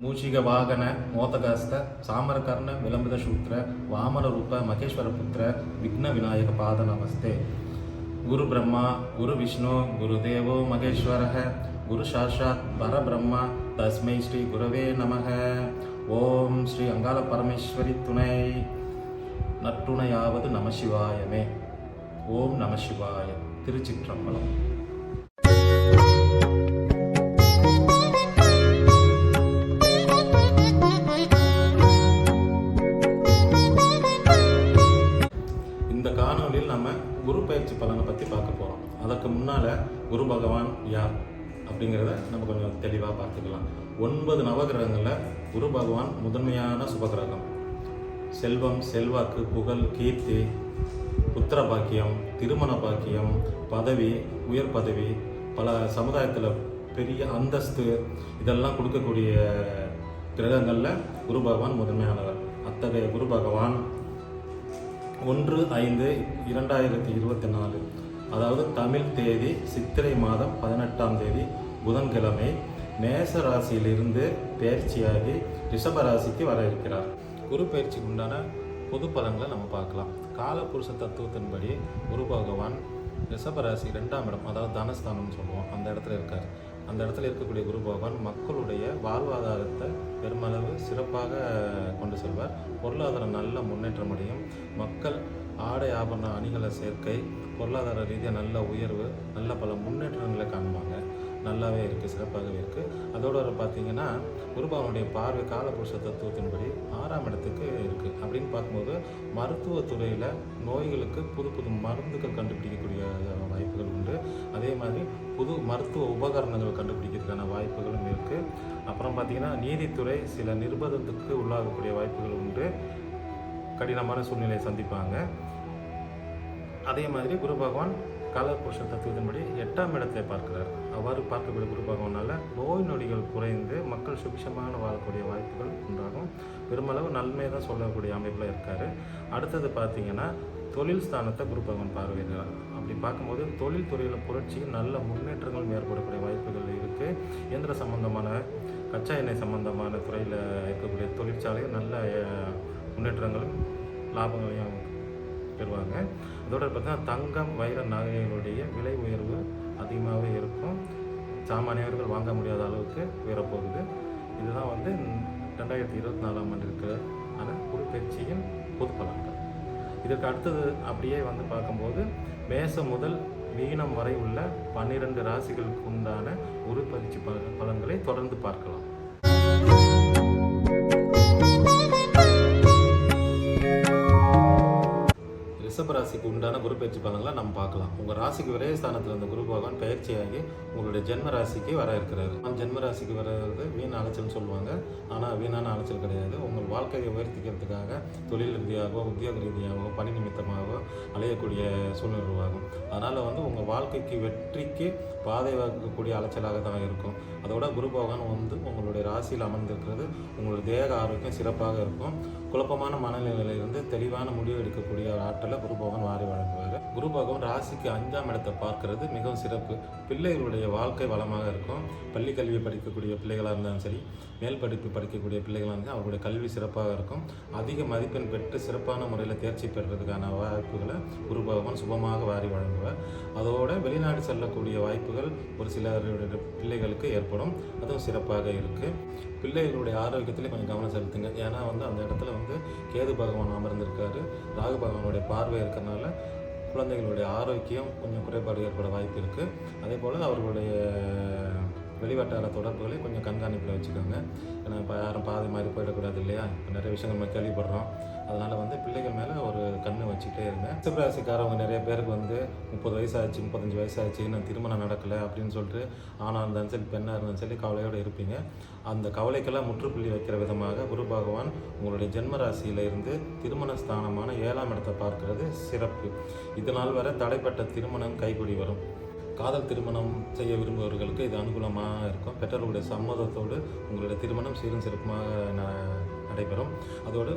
ಮೂಷಿಕ ವಾಹನ ಮೋತಗಾಸ್ತ ಸಾಮರಕರ್ಣ ವಿಲಂಬಿತ ಶೂತ್ರ ವಾಮನ ರೂಪ ಮಹೇಶ್ವರ ಪುತ್ರ ವಿಘ್ನ ವಿನಾಯಕ ಪಾದ ನಮಸ್ತೆ ಗುರು ಬ್ರಹ್ಮ ಗುರು ವಿಷ್ಣು ಗುರುದೇವೋ ಮಹೇಶ್ವರ ಗುರು ಸಾಕ್ಷಾತ್ ಪರಬ್ರಹ್ಮ தஸ்மை ஸ்ரீ குரவே நமக ஓம் ஸ்ரீ அங்காள பரமேஸ்வரி துணை நற்றுணையாவது நமசிவாயமே ஓம் நமசிவாய திருச்சிற்றம்பலம் குரு பகவான் யார் அப்படிங்கிறத நம்ம கொஞ்சம் தெளிவாக பார்த்துக்கலாம். ஒன்பது நவகிரகங்களில் குரு பகவான் முதன்மையான சுபகிரகம். செல்வம் செல்வாக்கு புகழ் கீர்த்தி புத்திர பாக்கியம் திருமண பாக்கியம் பதவி உயர் பதவி பல சமுதாயத்தில் பெரிய அந்தஸ்து இதெல்லாம் கொடுக்கக்கூடிய கிரகங்களில் குரு பகவான் முதன்மையானவர். அத்தகைய குரு பகவான் ஒன்று ஐந்து இரண்டாயிரத்தி இருபத்தி நாலு. அதாவது தமிழ் தேதி சித்திரை மாதம் பதினெட்டாம் தேதி புதன்கிழமை மேச ராசியிலிருந்து பயிற்சியாகி ரிஷப ராசிக்கு வர இருக்கிறார். குரு பயிற்சிக்கு உண்டான பொது பலன்களை நம்ம பார்க்கலாம். காலபுருஷ தத்துவத்தின்படி குரு பகவான் ரிஷப ராசி ரெண்டாம் இடம் அதாவது தனஸ்தானம்னு சொல்லுவோம் அந்த இடத்துல இருக்கார். அந்த இடத்துல இருக்கக்கூடிய குரு பகவான் மக்களுடைய வாழ்வாதாரத்தை பெருமளவு சிறப்பாக கொண்டு செல்வார். பொருளாதாரம் நல்ல முன்னேற்றம் அடையும். மக்கள் ஆடை ஆபரண அணிகளை சேர்க்கை பொருளாதார ரீதியாக நல்ல உயர்வு நல்ல பல முன்னேற்றங்களை காண்பாங்க நல்லாவே இருக்குது சிறப்பாகவே இருக்குது அதோட பார்த்தீங்கன்னா குருபாவனுடைய பார்வை காலபுருஷ தத்துவத்தின்படி ஆறாம் இடத்துக்கு இருக்குது அப்படின்னு பார்க்கும்போது மருத்துவத்துறையில் நோய்களுக்கு புது புது மருந்துகள் கண்டுபிடிக்கக்கூடிய வாய்ப்புகள் உண்டு. அதே மாதிரி புது மருத்துவ உபகரணங்கள் கண்டுபிடிக்கிறதுக்கான வாய்ப்புகளும் இருக்குது அப்புறம் பார்த்தீங்கன்னா நீதித்துறை சில நிர்பந்தத்துக்கு உள்ளாகக்கூடிய வாய்ப்புகள் உண்டு. கடினமான சூழ்நிலையை சந்திப்பாங்க. அதே மாதிரி குரு பகவான் காலபுருஷ தத்துவத்தின்படி எட்டாம் இடத்தை பார்க்கிறார். அவ்வாறு பார்க்கக்கூடிய குரு பகவானால் நோய் நொடிகள் குறைந்து மக்கள் சுபிஷமான வாழக்கூடிய வாய்ப்புகள் உண்டாகும். பெருமளவு நன்மை தான் சொல்லக்கூடிய அமைப்பில் இருக்கார். அடுத்தது பார்த்தீங்கன்னா தொழில் ஸ்தானத்தை குரு பகவான் பார்வையிடுறார். அப்படி பார்க்கும்போது தொழில் துறையில் புரட்சியும் நல்ல முன்னேற்றங்களும் ஏற்படக்கூடிய வாய்ப்புகள் இருக்குது இயந்திர சம்பந்தமான கச்சா எண்ணெய் சம்பந்தமான துறையில் இருக்கக்கூடிய தொழிற்சாலையும் நல்ல முன்னேற்றங்களும் லாபங்களையும் பெறுவாங்க. அதோட பார்த்தீங்கன்னா தங்கம் வைர நகைகளுடைய விலை உயர்வு அதிகமாகவே இருக்கும். சாமானியர்கள் வாங்க முடியாத அளவுக்கு உயரப்போகுது. இதுதான் வந்து ரெண்டாயிரத்தி இருபத்தி நாலாம் ஆண்டு இருக்கிற ஆன குரு பொது பலன்கள். இதற்கு அடுத்தது அப்படியே வந்து பார்க்கும்போது மேசம் முதல் மீனம் வரை உள்ள பன்னிரண்டு ராசிகளுக்கு உண்டான உருப்பயிற்சி பயிற்சி பல பலன்களை தொடர்ந்து பார்க்கலாம். ரிஷப ராசிக்கு உண்டான குரு பயிற்சி பலன்களை நம்ம பார்க்கலாம். உங்கள் ராசிக்கு விரைய ஸ்தானத்தில் இருந்த குரு பகவான் பயிற்சியாகி உங்களுடைய ஜென்ம ராசிக்கு வர இருக்கிறாரு. அந்த ஜென்ம ராசிக்கு வர்றது வீண் அலைச்சல்னு சொல்லுவாங்க. ஆனால் வீணான அலைச்சல் கிடையாது. உங்கள் வாழ்க்கையை உயர்த்திக்கிறதுக்காக தொழில் ரீதியாகவோ உத்தியோக ரீதியாகவோ பணி நிமித்தமாகவோ அலையக்கூடிய சூழ்நிலை உருவாகும். அதனால் வந்து உங்கள் வாழ்க்கைக்கு வெற்றிக்கு பாதை வகுக்கக்கூடிய அலைச்சலாக தான் இருக்கும். அதோட குரு பகவான் வந்து உங்களுடைய ராசியில் அமர்ந்திருக்கிறது. உங்களுடைய தேக ஆரோக்கியம் சிறப்பாக இருக்கும். குழப்பமான மனநிலையிலிருந்து தெளிவான முடிவு எடுக்கக்கூடிய ஆற்றலை குரு பகவான் வாரி வழங்குவார். குரு பகவான் ராசிக்கு அஞ்சாம் இடத்தை பார்க்கறது மிகவும் சிறப்பு. பிள்ளைகளுடைய வாழ்க்கை வளமாக இருக்கும். பள்ளி கல்வி படிக்கக்கூடிய பிள்ளைகளாக இருந்தாலும் சரி மேல் படிப்பு படிக்கக்கூடிய பிள்ளைகளாக இருந்தால் அவர்களுடைய கல்வி சிறப்பாக இருக்கும். அதிக மதிப்பெண் பெற்று சிறப்பான முறையில் தேர்ச்சி பெறுறதுக்கான வாய்ப்புகளை குரு பகவான் சுபமாக வாரி வழங்குவார். அதோட வெளிநாடு செல்லக்கூடிய வாய்ப்புகள் ஒரு சிலருடைய பிள்ளைகளுக்கு ஏற்படும். அதுவும் சிறப்பாக இருக்குது பிள்ளைகளுடைய ஆரோக்கியத்தில் கொஞ்சம் கவனம் செலுத்துங்க. ஏன்னா வந்து அந்த இடத்துல வந்து கேது பகவான் அமர்ந்திருக்காரு. ராகு பகவானுடைய பார்வை இருக்கிறனால குழந்தைகளுடைய ஆரோக்கியம் கொஞ்சம் குறைபாடு ஏற்பட வாய்ப்பு இருக்குது அதே போல் அவர்களுடைய வெளிவட்டார தொடர்புகளை கொஞ்சம் கண்காணிப்பில் வச்சுக்கோங்க. ஏன்னா இப்போ யாரும் பாதை மாதிரி போயிடக்கூடாது இல்லையா? இப்போ நிறைய விஷயங்கள் நம்ம கேள்விப்படுறோம். அதனால் வந்து பிள்ளைகள் மேலே ஒரு கண்ணு வச்சுக்கிட்டே இருந்தேன். சிவராசிக்காரவங்க நிறைய பேருக்கு வந்து முப்பது வயசாச்சு முப்பத்தஞ்சு வயசாச்சு இன்னும் திருமணம் நடக்கலை அப்படின்னு சொல்லிட்டு ஆணாக இருந்தாலும் சரி பெண்ணாக இருந்தாலும் சரி கவலையோடு இருப்பீங்க. அந்த கவலைக்கெல்லாம் முற்றுப்புள்ளி வைக்கிற விதமாக குரு பகவான் உங்களுடைய ஜென்ம ராசியிலிருந்து திருமண ஸ்தானமான ஏழாம் இடத்தை பார்க்கிறது சிறப்பு. இதனால் வர தடைப்பட்ட திருமணம் கைகூடி வரும். காதல் திருமணம் செய்ய விரும்புபவர்களுக்கு இது அனுகூலமாக இருக்கும். பெற்றோர்களுடைய சம்மதத்தோடு உங்களுடைய திருமணம் சீரும் சிறப்புமாக நடைபெறும். அதோடு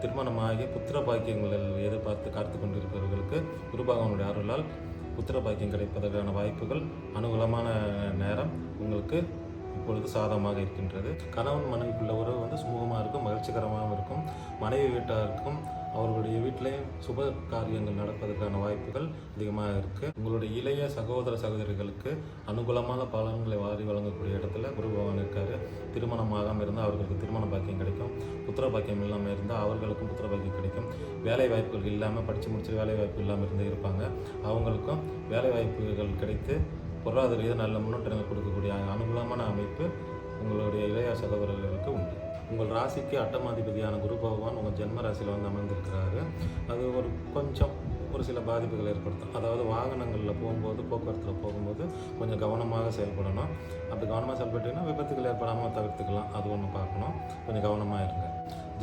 திருமணமாகி புத்திர பாக்கியங்களில் எதிர்பார்த்து காத்து கொண்டிருப்பவர்களுக்கு குருபகவானுடைய அருளால் புத்திர பாக்கியம் கிடைப்பதற்கான வாய்ப்புகள் அனுகூலமான நேரம். உங்களுக்கு இப்பொழுது சாதகமாக இருக்கின்றது. கணவன் மனைவிக்குள்ள உறவு வந்து சுமூகமாக இருக்கும் மகிழ்ச்சிகரமாகவும் இருக்கும். மனைவி வீட்டாருக்கும் அவர்களுடைய வீட்டிலையும் சுப காரியங்கள் நடப்பதற்கான வாய்ப்புகள் அதிகமாக இருக்குது உங்களுடைய இளைய சகோதர சகோதரிகளுக்கு அனுகூலமான பலன்களை வாரி வழங்கக்கூடிய இடத்துல குரு பகவான் இருக்காரு. திருமணமாகாமல் இருந்தால் அவர்களுக்கு திருமண பாக்கியம் கிடைக்கும். புத்திர பாக்கியம் இல்லாமல் இருந்தால் அவர்களுக்கும் புத்திர பாக்கியம் கிடைக்கும். வேலை வாய்ப்புகள் இல்லாமல் படித்து முடிச்சு வேலை வாய்ப்பு இல்லாமல் இருந்து இருப்பாங்க. அவங்களுக்கும் வேலை வாய்ப்புகள் கிடைத்து பொருளாதார ரீதியாக நல்ல முன்னேற்றங்கள் கொடுக்கக்கூடிய அனுகூலமான அமைப்பு உங்களுடைய இளைய சகோதரர்களுக்கு உண்டு. உங்கள் ராசிக்கு அட்டமாதிபதியான குரு பகவான் உங்கள் ஜென்ம ராசியில் வந்து அமர்ந்திருக்கிறாரு. அது ஒரு கொஞ்சம் ஒரு சில பாதிப்புகள் ஏற்படுத்தும். அதாவது வாகனங்களில் போகும்போது போக்குவரத்தில் போகும்போது கொஞ்சம் கவனமாக செயல்படணும். அப்படி கவனமாக செயல்பட்டீங்கன்னா விபத்துகள் ஏற்படாமல் தவிர்த்துக்கலாம். அது ஒன்று பார்க்கணும். கொஞ்சம் கவனமாக இருங்க.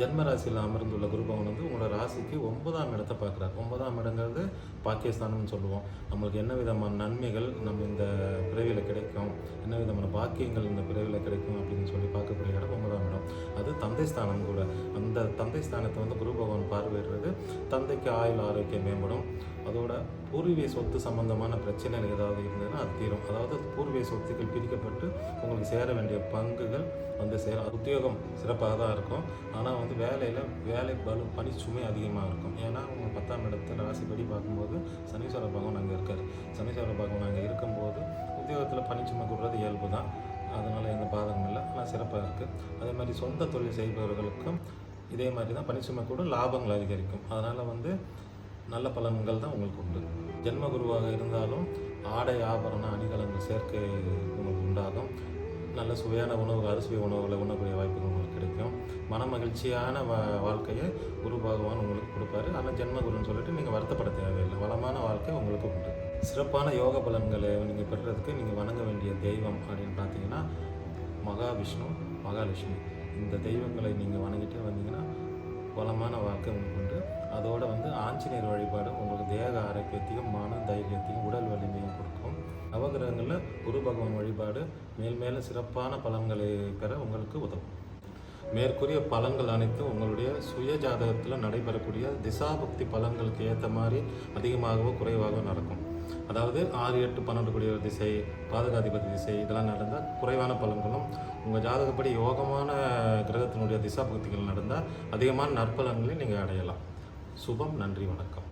ஜென்ம ராசியில் அமர்ந்துள்ள குரு பகவான் வந்து உங்களோட ராசிக்கு ஒன்பதாம் இடத்தை பார்க்குறாரு. ஒன்பதாம் இடங்கிறது பாக்கியஸ்தானம்னு சொல்லுவோம். நம்மளுக்கு என்ன விதமான நன்மைகள் நம்ம இந்த பிறவியில் கிடைக்கும்? என்ன விதமான பாக்கியங்கள் இந்த பிறவியில் கிடைக்கும் அப்படின்னு சொல்லி பார்க்கக்கூடிய இடம் ஒன்பதாம் இடம். அது தந்தை ஸ்தானம் கூட. அந்த தந்தை ஸ்தானத்தை வந்து குரு பகவான் பார்வையிடுறது தந்தைக்கு ஆயுள் ஆரோக்கியம் மேம்படும். அதோட பூர்வீக சொத்து சம்பந்தமான பிரச்சனைகள் ஏதாவது இருந்ததுன்னா அது தீரும். அதாவது பூர்வீக சொத்துக்கள் பிரிக்கப்பட்டு உங்களுக்கு சேர வேண்டிய பங்குகள் வந்து சேரும். உத்தியோகம் சிறப்பாக தான் இருக்கும். ஆனால் வந்து வேலையில் வேலை பலு பணி சுமை அதிகமாக இருக்கும். ஏன்னா உங்கள் பத்தாம் இடத்துல ராசிப்படி பார்க்கும்போது சனீஸ்வர பகவான் அங்கே இருக்கார். சனீஸ்வர பகவான் அங்கே இருக்கும்போது உத்தியோகத்தில் பணி சுமை கொடுறது இயல்பு தான். அதனால் எந்த பாதகமும் இல்லை. ஆனால் சிறப்பாக இருக்குது அதே மாதிரி சொந்த தொழில் செய்பவர்களுக்கும் இதே மாதிரி தான் பணிச்சுமை கூட லாபங்கள் அதிகரிக்கும். அதனால் வந்து நல்ல பலன்கள் தான் உங்களுக்கு உண்டு. ஜென்ம குருவாக இருந்தாலும் ஆடை ஆபரண அணிகலன்கள் சேர்க்கை உங்களுக்கு உண்டாகும். நல்ல சுவையான உணவு அரிசி உணவுகளை உண்ணக்கூடிய வாய்ப்புகள் உங்களுக்கு கிடைக்கும். மன மகிழ்ச்சியான வா வாழ்க்கையை குரு பகவான் உங்களுக்கு கொடுப்பாரு. ஆனால் ஜென்ம குருன்னு சொல்லிட்டு நீங்கள் வருத்தப்பட தேவையில்லை. வளமான வாழ்க்கை உங்களுக்கு உண்டு. சிறப்பான யோக பலன்களை நீங்கள் பெறுறதுக்கு நீங்கள் வணங்க வேண்டிய தெய்வம் அப்படின்னு பார்த்தீங்கன்னா மகாவிஷ்ணு மகாலட்சுமி. இந்த தெய்வங்களை நீங்கள் வணங்கிட்டே வந்தீங்கன்னா வளமான வாழ்க்கை உங்களுக்கு அதோடு வந்து ஆஞ்சநேயர் வழிபாடு உங்களுக்கு தேக ஆரோக்கியத்தையும் மன தைரியத்தையும் உடல் வலிமையும் கொடுக்கும். நவகிரகங்களில் குரு பகவான் வழிபாடு மேல் மேலும் சிறப்பான பலன்களை பெற உங்களுக்கு உதவும். மேற்கூறிய பலன்கள் அனைத்தும் உங்களுடைய சுய ஜாதகத்தில் நடைபெறக்கூடிய திசாபக்தி பலன்களுக்கு ஏற்ற மாதிரி அதிகமாகவோ குறைவாகவோ நடக்கும். அதாவது ஆறு எட்டு பன்னெண்டு கூடிய திசை பாதகாதிபதி திசை இதெல்லாம் நடந்தால் குறைவான பலன்களும் உங்கள் ஜாதகப்படி யோகமான கிரகத்தினுடைய திசா பக்திகள் நடந்தால் அதிகமான நற்பலன்களை நீங்கள் அடையலாம். சுபம் நன்றி வணக்கம்.